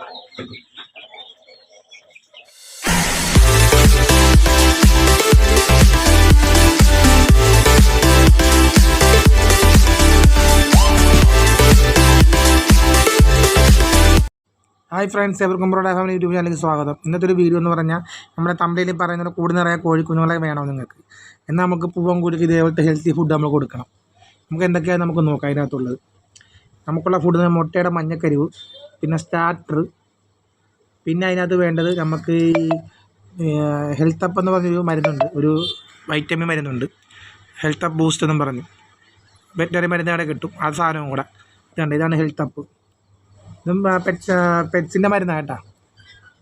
Hi friends എവർക്കും broad family YouTube ചാനലിലേക്ക് സ്വാഗതം. ഇന്നത്തെ ഒരു വീഡിയോ എന്ന് പറഞ്ഞാൽ നമ്മുടെ തമിഴിൽ പറയുന്ന കൂടി നിറയെ കോഴിക്കുഞ്ഞുങ്ങളെ വേണം നിങ്ങൾക്ക്. എന്നാൽ നമുക്ക് പൂവൻ കൂടിക്ക് ഇതേപോലത്തെ ഹെൽത്തി ഫുഡ് നമ്മൾ കൊടുക്കണം. നമുക്ക് എന്തൊക്കെയാണ് നമുക്ക് നോക്കാം അതിനകത്തുള്ളത്. നമുക്കുള്ള ഫുഡ് മുട്ടയുടെ മഞ്ഞക്കരിവ് പിന്നെ സ്റ്റാർട്ടർ പിന്നെ അതിനകത്ത് വേണ്ടത് നമുക്ക് ഈ ഹെൽത്ത് അപ്പ് എന്ന് പറഞ്ഞൊരു മരുന്നുണ്ട്. ഒരു വൈറ്റമിൻ മരുന്നുണ്ട്. ഹെൽത്ത് അപ്പ് ബൂസ്റ്റ് എന്നും പറഞ്ഞു. വെറ്ററി മരുന്ന് അവിടെ കിട്ടും. ആ സാധനവും കൂടെ. ഇതുണ്ട്. ഇതാണ് ഹെൽത്ത് അപ്പ് ഇതും പെറ്റ്സ് പെറ്റ്സിന്റെ മരുന്നാണ് കേട്ടോ.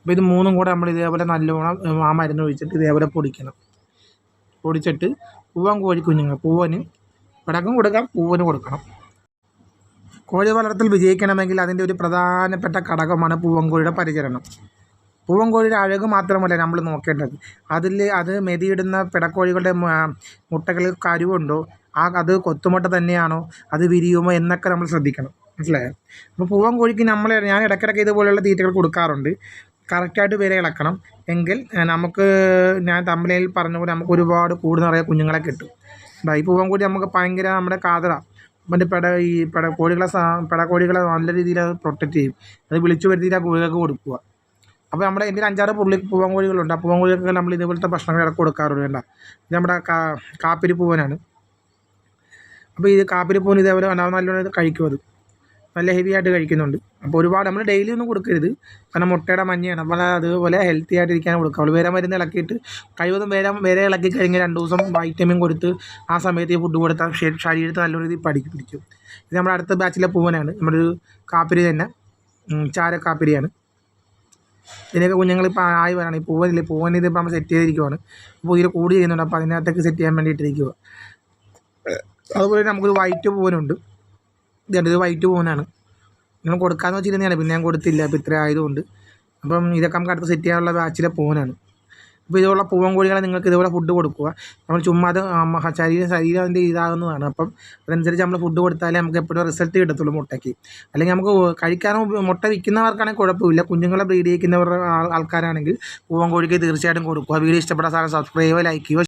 അപ്പോൾ ഇത് മൂന്നും കൂടെ നമ്മൾ ഇതേപോലെ നല്ലോണം ആ മരുന്ന് ഒഴിച്ചിട്ട് ഇതേപോലെ പൊടിക്കണം. പൊടിച്ചിട്ട് പൂവൻ കോഴി കുഞ്ഞുങ്ങൾ പൂവന് പിടക്കും കൊടുക്കാം പൂവന് കൊടുക്കണം. കോഴി വളർത്തൽ വിജയിക്കണമെങ്കിൽ അതിന്റെ ഒരു പ്രധാനപ്പെട്ട ഘടകമാണ് പൂവൻകോഴിയുടെ പരിചരണം. പൂവൻകോഴിയുടെ അഴക് മാത്രമല്ല നമ്മൾ നോക്കേണ്ടത്. അതിൽ അത് മെതിയിടുന്ന പിടക്കോഴികളുടെ മുട്ടകളിൽ കരുവുണ്ടോ? ആ അത് കൊത്തുമുട്ട തന്നെയാണോ? അത് വിരിയുമോ? എന്നൊക്കെ നമ്മൾ ശ്രദ്ധിക്കണം. മനസ്സിലായോ? അപ്പോൾ പൂവൻ കോഴിക്ക് നമ്മൾ ഞാൻ ഇടയ്ക്കിടയ്ക്ക് ഇതുപോലെയുള്ള തീറ്റകൾ കൊടുക്കാറുണ്ട്. കറക്റ്റായിട്ട് വില ഇളക്കണം. എങ്കിൽ നമുക്ക് ഞാൻ തമ്മിലയിൽ പറഞ്ഞ പോലെ നമുക്ക് ഒരുപാട് കൂട് നിറയെ കുഞ്ഞുങ്ങളെ കിട്ടും. ഈ പൂവൻ കോഴി നമുക്ക് ഭയങ്കര നമ്മുടെ കാതറ മറ്റേ പെട ഈ പെട കോഴികളെ സാ- പെട കോഴികളെ നല്ല രീതിയിൽ അത് പ്രൊട്ടക്റ്റ് ചെയ്യും. അത് വിളിച്ചു വരുത്തിയിട്ട് ആ കോഴികൾക്ക് കൊടുക്കുക. അപ്പോൾ നമ്മുടെ എന്റെ അഞ്ചാറ് പുള്ളി പൂവൻ കോഴികളുണ്ട്. ആ പൂവൻ കോഴികൾക്ക് നമ്മൾ ഇതുപോലത്തെ ഭക്ഷണങ്ങളൊക്കെ കൊടുക്കാറുണ്ട് വേണ്ട ഇത് നമ്മുടെ കാ കാപ്പിരി പൂവനാണ് അപ്പോൾ ഇത് കാപ്പിരി പൂവൻ ഇതേപോലെ നല്ലോണം ഇത് കഴിക്കും അത്. നല്ല ഹെവി ആയിട്ട് കഴിക്കുന്നുണ്ട്. അപ്പോൾ ഒരുപാട് നമ്മൾ ഡെയിലി ഒന്നും കൊടുക്കരുത്. കാരണം മുട്ടയുടെ മഞ്ഞയാണ്. നമ്മൾ അതുപോലെ ഹെൽത്തി ആയിട്ടിരിക്കാൻ കൊടുക്കുക. അവൾ വേറെ മരുന്ന് ഇളക്കിയിട്ട് കഴിവതും വേറെ വേറെ ഇളക്കി കഴിഞ്ഞ് രണ്ട് ദിവസം വൈറ്റമിൻ കൊടുത്ത് ആ സമയത്ത് ഫുഡ് കൊടുത്താൽ ശരീരത്തിൽ ശരീരത്തെ നല്ല രീതിയിൽ പഠിക്കും പിടിക്കും. ഇത് നമ്മുടെ അടുത്ത ബാച്ചിലെ പൂവനാണ്. നമ്മുടെ ഒരു കാപ്പിരി തന്നെ. ചാരക്കാപ്പിരിയാണ് ഇതിനൊക്കെ കുഞ്ഞുങ്ങൾ ഇപ്പോൾ ആയി വരാണ്. ഈ പൂവനില്ലേ പൂവൻ ഇതിപ്പോൾ നമ്മൾ സെറ്റ് ചെയ്തിരിക്കുവാണ്. അപ്പോൾ ഇതിൽ കൂടി ചെയ്യുന്നുണ്ട്. അപ്പോൾ അതിനകത്തേക്ക് സെറ്റ് ചെയ്യാൻ വേണ്ടിയിട്ടിരിക്കുക അതുപോലെ നമുക്കൊരു വൈറ്റ് പൂവനുണ്ട്. ഇതുണ്ട് ഇത് വൈറ്റ് പോകുന്നതാണ് നിങ്ങൾ കൊടുക്കാമെന്ന് വെച്ചിരുന്നതാണ് പിന്നെ ഞാൻ കൊടുത്തില്ല അപ്പോൾ ഇത്ര ആയതുകൊണ്ട്. അപ്പം ഇതൊക്കെ നമുക്ക് അടുത്ത് സെറ്റ് ചെയ്യാനുള്ള ബാച്ചിലെ പൂവനാണ് അപ്പോൾ ഇതുപോലുള്ള പൂവൻ കോഴികളെ നിങ്ങൾക്ക് ഇതുപോലെ ഫുഡ് കൊടുക്കുക. നമ്മൾ ചുമ്മാ അത് ശരീരം ശരീരം അതിന്റെ ഇതാകുന്നതാണ്. അപ്പം അതനുസരിച്ച് നമ്മൾ ഫുഡ് കൊടുത്താലേ നമുക്ക് എപ്പോഴും റിസൾട്ട് കിട്ടത്തുള്ളൂ മുട്ടയ്ക്ക്. അല്ലെങ്കിൽ നമുക്ക് കഴിക്കാനും മുട്ട വിൽക്കുന്നവർക്കാണെങ്കിൽ കുഴപ്പമില്ല. കുഞ്ഞുങ്ങളെ ബ്രീഡ് ചെയ്യിക്കുന്നവരുടെ ആൾക്കാരാണെങ്കിൽ പൂവൻ കോഴിക്ക് തീർച്ചയായിട്ടും കൊടുക്കുക. വീഡിയോ ഇഷ്ടപ്പെട്ട സാധനം സബ്സ്ക്രൈബ് ലൈക്ക് ചെയ്യുക